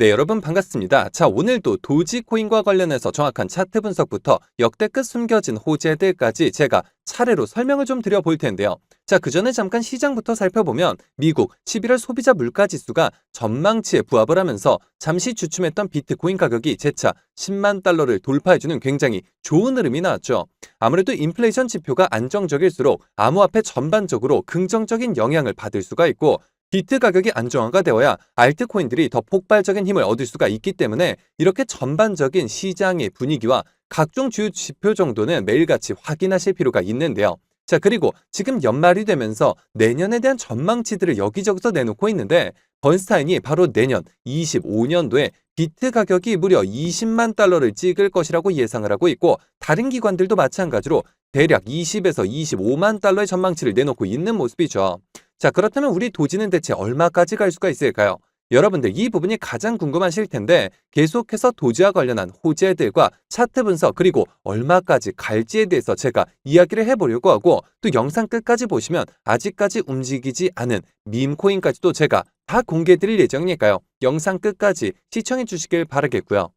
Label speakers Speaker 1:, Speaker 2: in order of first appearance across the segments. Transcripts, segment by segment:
Speaker 1: 네, 여러분 반갑습니다. 자, 오늘도 도지코인과 관련해서 정확한 차트 분석부터 역대급 숨겨진 호재들까지 제가 차례로 설명을 좀 드려볼 텐데요. 자, 그 전에 잠깐 시장부터 살펴보면 미국 11월 소비자 물가 지수가 전망치에 부합을 하면서 잠시 주춤했던 비트코인 가격이 재차 10만 달러를 돌파해주는 굉장히 좋은 흐름이 나왔죠. 아무래도 인플레이션 지표가 안정적일수록 암호화폐 전반적으로 긍정적인 영향을 받을 수가 있고 비트 가격이 안정화가 되어야 알트코인들이 더 폭발적인 힘을 얻을 수가 있기 때문에 이렇게 전반적인 시장의 분위기와 각종 주요 지표 정도는 매일같이 확인하실 필요가 있는데요. 자, 그리고 지금 연말이 되면서 내년에 대한 전망치들을 여기저기서 내놓고 있는데 번스타인이 바로 내년 25년도에 비트 가격이 무려 20만 달러를 찍을 것이라고 예상을 하고 있고 다른 기관들도 마찬가지로 대략 20에서 25만 달러의 전망치를 내놓고 있는 모습이죠. 자, 그렇다면 우리 도지는 대체 얼마까지 갈 수가 있을까요? 여러분들 이 부분이 가장 궁금하실 텐데 계속해서 도지와 관련한 호재들과 차트 분석 그리고 얼마까지 갈지에 대해서 제가 이야기를 해보려고 하고 또 영상 끝까지 보시면 아직까지 움직이지 않은 밈코인까지도 제가 다 공개드릴 예정이니까요. 영상 끝까지 시청해 주시길 바라겠고요.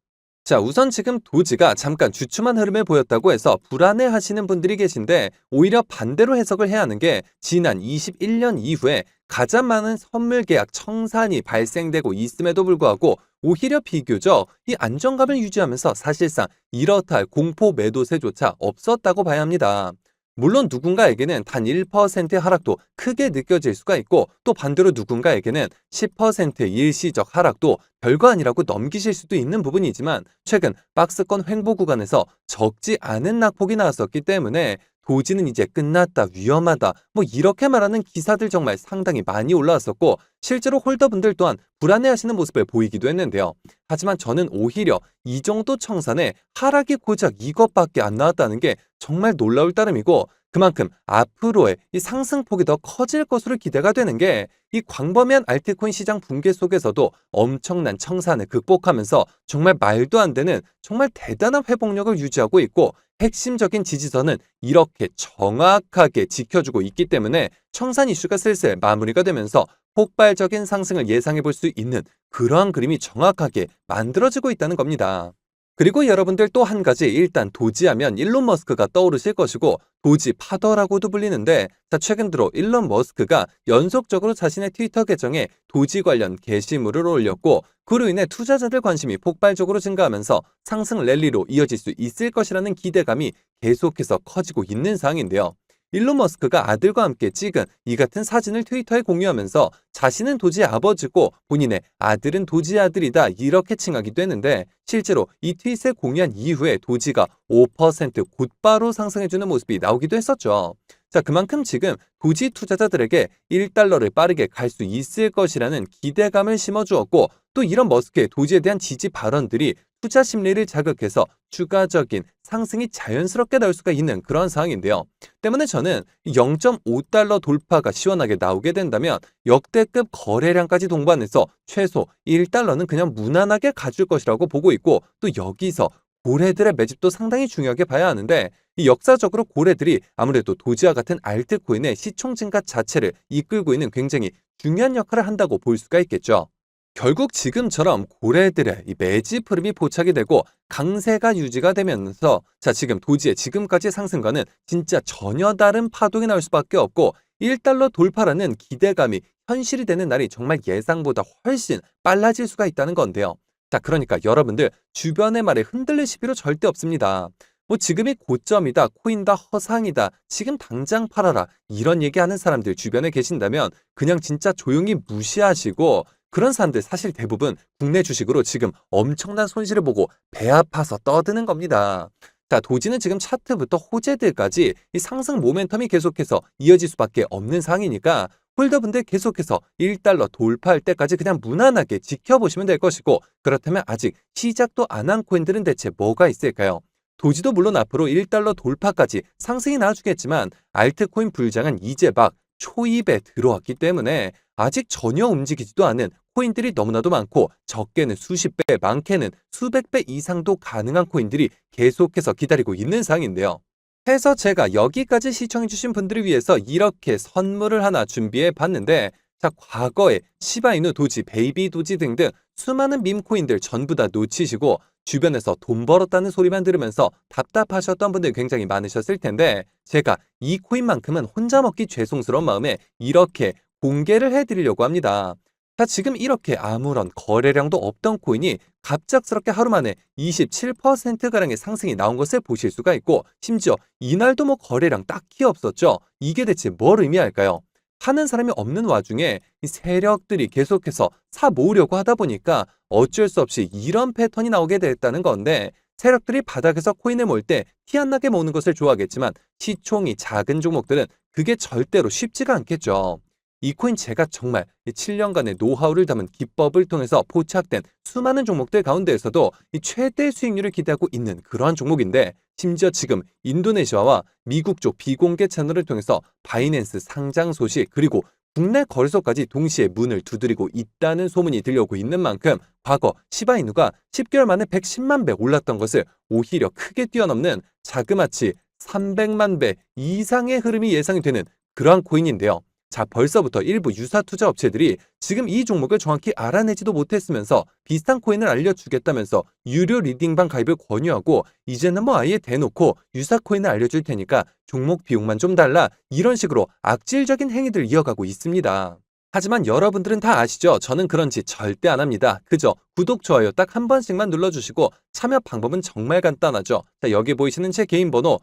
Speaker 1: 자, 우선 지금 도지가 잠깐 주춤한 흐름을 보였다고 해서 불안해 하시는 분들이 계신데 오히려 반대로 해석을 해야 하는 게 지난 21년 이후에 가장 많은 선물 계약 청산이 발생되고 있음에도 불구하고 오히려 비교적 이 안정감을 유지하면서 사실상 이렇다 할 공포 매도세조차 없었다고 봐야 합니다. 물론 누군가에게는 단 1%의 하락도 크게 느껴질 수가 있고 또 반대로 누군가에게는 10%의 일시적 하락도 별거 아니라고 넘기실 수도 있는 부분이지만 최근 박스권 횡보 구간에서 적지 않은 낙폭이 나왔었기 때문에 도지는 이제 끝났다, 위험하다, 뭐 이렇게 말하는 기사들 정말 상당히 많이 올라왔었고 실제로 홀더분들 또한 불안해하시는 모습을 보이기도 했는데요. 하지만 저는 오히려 이 정도 청산에 하락이 고작 이것밖에 안 나왔다는 게 정말 놀라울 따름이고 그만큼 앞으로의 이 상승폭이 더 커질 것으로 기대가 되는 게 이 광범위한 알트코인 시장 붕괴 속에서도 엄청난 청산을 극복하면서 정말 말도 안 되는 정말 대단한 회복력을 유지하고 있고 핵심적인 지지선은 이렇게 정확하게 지켜주고 있기 때문에 청산 이슈가 슬슬 마무리가 되면서 폭발적인 상승을 예상해 볼 수 있는 그러한 그림이 정확하게 만들어지고 있다는 겁니다. 그리고 여러분들 또 한 가지 일단 도지하면 일론 머스크가 떠오르실 것이고 도지 파더라고도 불리는데 자 최근 들어 일론 머스크가 연속적으로 자신의 트위터 계정에 도지 관련 게시물을 올렸고 그로 인해 투자자들 관심이 폭발적으로 증가하면서 상승 랠리로 이어질 수 있을 것이라는 기대감이 계속해서 커지고 있는 상황인데요. 일론 머스크가 아들과 함께 찍은 이 같은 사진을 트위터에 공유하면서 자신은 도지의 아버지고 본인의 아들은 도지의 아들이다 이렇게 칭하기도 했는데 실제로 이 트윗을 공유한 이후에 도지가 5% 곧바로 상승해주는 모습이 나오기도 했었죠. 자, 그만큼 지금 도지 투자자들에게 1달러를 빠르게 갈 수 있을 것이라는 기대감을 심어주었고 또 이런 머스크의 도지에 대한 지지 발언들이 투자 심리를 자극해서 추가적인 상승이 자연스럽게 나올 수가 있는 그런 상황인데요. 때문에 저는 0.5달러 돌파가 시원하게 나오게 된다면 역대급 거래량까지 동반해서 최소 1달러는 그냥 무난하게 가줄 것이라고 보고 있고 또 여기서 고래들의 매집도 상당히 중요하게 봐야 하는데 이 역사적으로 고래들이 아무래도 도지와 같은 알트코인의 시총 증가 자체를 이끌고 있는 굉장히 중요한 역할을 한다고 볼 수가 있겠죠. 결국 지금처럼 고래들의 이 매집 흐름이 포착이 되고 강세가 유지가 되면서 자 지금 도지의 지금까지 상승과는 진짜 전혀 다른 파동이 나올 수밖에 없고 1달러 돌파라는 기대감이 현실이 되는 날이 정말 예상보다 훨씬 빨라질 수가 있다는 건데요. 자 그러니까 여러분들 주변의 말에 흔들리실 필요 절대 없습니다. 뭐 지금이 고점이다, 코인다, 허상이다, 지금 당장 팔아라 이런 얘기하는 사람들 주변에 계신다면 그냥 진짜 조용히 무시하시고 그런 사람들 사실 대부분 국내 주식으로 지금 엄청난 손실을 보고 배 아파서 떠드는 겁니다. 자, 도지는 지금 차트부터 호재들까지 이 상승 모멘텀이 계속해서 이어질 수밖에 없는 상황이니까 홀더분들 계속해서 1달러 돌파할 때까지 그냥 무난하게 지켜보시면 될 것이고 그렇다면 아직 시작도 안 한 코인들은 대체 뭐가 있을까요? 도지도 물론 앞으로 1달러 돌파까지 상승이 나와주겠지만 알트코인 불장은 이제 막 초입에 들어왔기 때문에 아직 전혀 움직이지도 않은 코인들이 너무나도 많고 적게는 수십 배, 많게는 수백 배 이상도 가능한 코인들이 계속해서 기다리고 있는 상황인데요. 해서 제가 여기까지 시청해주신 분들을 위해서 이렇게 선물을 하나 준비해 봤는데 자, 과거에 시바이누 도지, 베이비 도지 등등 수많은 밈코인들 전부 다 놓치시고 주변에서 돈 벌었다는 소리만 들으면서 답답하셨던 분들 굉장히 많으셨을 텐데 제가 이 코인만큼은 혼자 먹기 죄송스러운 마음에 이렇게 공개를 해드리려고 합니다. 자, 지금 이렇게 아무런 거래량도 없던 코인이 갑작스럽게 하루 만에 27%가량의 상승이 나온 것을 보실 수가 있고 심지어 이날도 뭐 거래량 딱히 없었죠. 이게 대체 뭘 의미할까요? 하는 사람이 없는 와중에 이 세력들이 계속해서 사 모으려고 하다 보니까 어쩔 수 없이 이런 패턴이 나오게 됐다는 건데 세력들이 바닥에서 코인을 모을 때 티 안 나게 모으는 것을 좋아하겠지만 시총이 작은 종목들은 그게 절대로 쉽지가 않겠죠. 이 코인 제가 정말 7년간의 노하우를 담은 기법을 통해서 포착된 수많은 종목들 가운데에서도 이 최대 수익률을 기대하고 있는 그러한 종목인데 심지어 지금 인도네시아와 미국 쪽 비공개 채널을 통해서 바이낸스 상장 소식 그리고 국내 거래소까지 동시에 문을 두드리고 있다는 소문이 들려오고 있는 만큼 과거 시바이누가 10개월 만에 110만 배 올랐던 것을 오히려 크게 뛰어넘는 자그마치 300만 배 이상의 흐름이 예상이 되는 그러한 코인인데요. 자, 벌써부터 일부 유사 투자 업체들이 지금 이 종목을 정확히 알아내지도 못했으면서 비슷한 코인을 알려주겠다면서 유료 리딩방 가입을 권유하고 이제는 뭐 아예 대놓고 유사 코인을 알려줄 테니까 종목 비용만 좀 달라 이런 식으로 악질적인 행위들 이어가고 있습니다. 하지만 여러분들은 다 아시죠? 저는 그런 짓 절대 안 합니다. 그저 구독, 좋아요 딱 한 번씩만 눌러주시고 참여 방법은 정말 간단하죠. 자, 여기 보이시는 제 개인 번호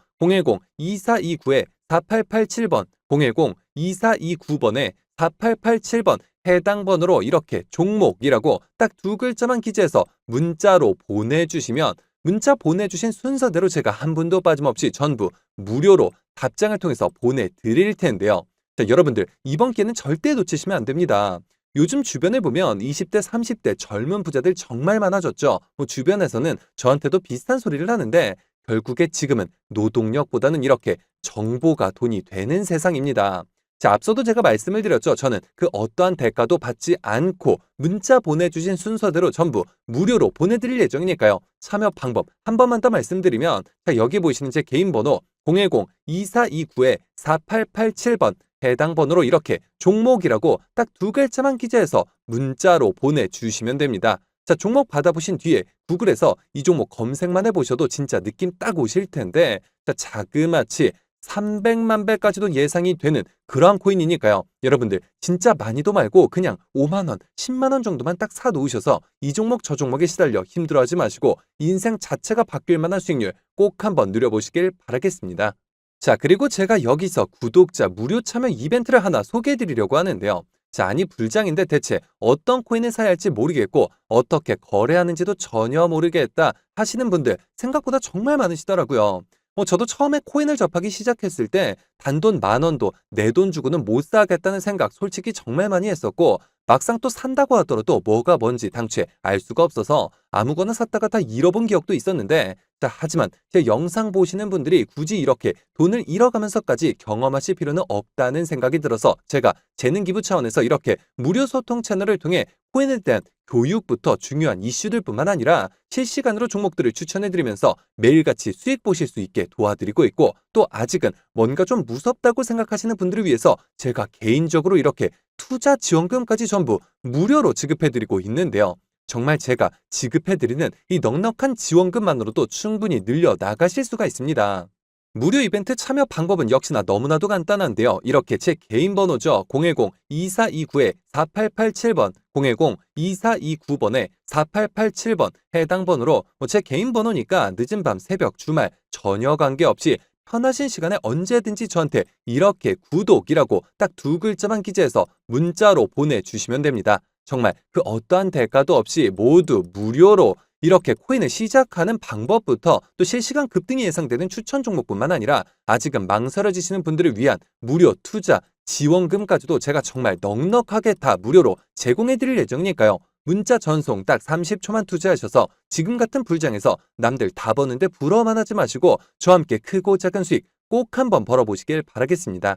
Speaker 1: 010-2429-4887번 010-2429번에 4887번 해당 번호로 이렇게 종목이라고 딱 두 글자만 기재해서 문자로 보내주시면 문자 보내주신 순서대로 제가 한 분도 빠짐없이 전부 무료로 답장을 통해서 보내드릴 텐데요. 자, 여러분들 이번 기회는 절대 놓치시면 안 됩니다. 요즘 주변에 보면 20대, 30대 젊은 부자들 정말 많아졌죠. 뭐 주변에서는 저한테도 비슷한 소리를 하는데 결국에 지금은 노동력보다는 이렇게 정보가 돈이 되는 세상입니다. 자, 앞서도 제가 말씀을 드렸죠. 저는 그 어떠한 대가도 받지 않고 문자 보내주신 순서대로 전부 무료로 보내드릴 예정이니까요. 참여 방법 한 번만 더 말씀드리면 자, 여기 보이시는 제 개인 번호 010-2429-4887번 해당 번호로 이렇게 종목이라고 딱 두 글자만 기재해서 문자로 보내주시면 됩니다. 자, 종목 받아보신 뒤에 구글에서 이 종목 검색만 해보셔도 진짜 느낌 딱 오실 텐데, 자, 자그마치 300만 배까지도 예상이 되는 그러한 코인이니까요. 여러분들 진짜 많이도 말고 그냥 5만 원, 10만 원 정도만 딱 사 놓으셔서 이 종목 저 종목에 시달려 힘들어하지 마시고 인생 자체가 바뀔 만한 수익률 꼭 한번 누려보시길 바라겠습니다. 자, 그리고 제가 여기서 구독자 무료 참여 이벤트를 하나 소개해 드리려고 하는데요. 자, 아니 불장인데 대체 어떤 코인을 사야 할지 모르겠고 어떻게 거래하는지도 전혀 모르겠다 하시는 분들 생각보다 정말 많으시더라고요. 뭐 저도 처음에 코인을 접하기 시작했을 때 단돈 만 원도 내 돈 주고는 못 사겠다는 생각 솔직히 정말 많이 했었고 막상 또 산다고 하더라도 뭐가 뭔지 당최 알 수가 없어서 아무거나 샀다가 다 잃어본 기억도 있었는데 자, 하지만 제 영상 보시는 분들이 굳이 이렇게 돈을 잃어가면서까지 경험하실 필요는 없다는 생각이 들어서 제가 재능 기부 차원에서 이렇게 무료 소통 채널을 통해 코인에 대한 교육부터 중요한 이슈들 뿐만 아니라 실시간으로 종목들을 추천해드리면서 매일같이 수익 보실 수 있게 도와드리고 있고 또 아직은 뭔가 좀 무섭다고 생각하시는 분들을 위해서 제가 개인적으로 이렇게 투자 지원금까지 전부 무료로 지급해드리고 있는데요. 정말 제가 지급해드리는 이 넉넉한 지원금만으로도 충분히 늘려 나가실 수가 있습니다. 무료 이벤트 참여 방법은 역시나 너무나도 간단한데요. 이렇게 제 개인 번호죠. 010-2429-4887번, 010-2429번에 4887번 해당 번호로 뭐제 개인 번호니까 늦은 밤, 새벽, 주말 전혀 관계없이 편하신 시간에 언제든지 저한테 이렇게 구독이라고 딱 두 글자만 기재해서 문자로 보내주시면 됩니다. 정말 그 어떠한 대가도 없이 모두 무료로 이렇게 코인을 시작하는 방법부터 또 실시간 급등이 예상되는 추천 종목뿐만 아니라 아직은 망설여지시는 분들을 위한 무료 투자 지원금까지도 제가 정말 넉넉하게 다 무료로 제공해 드릴 예정이니까요. 문자 전송 딱 30초만 투자하셔서 지금 같은 불장에서 남들 다 버는데 부러워만 하지 마시고 저와 함께 크고 작은 수익 꼭 한번 벌어보시길 바라겠습니다.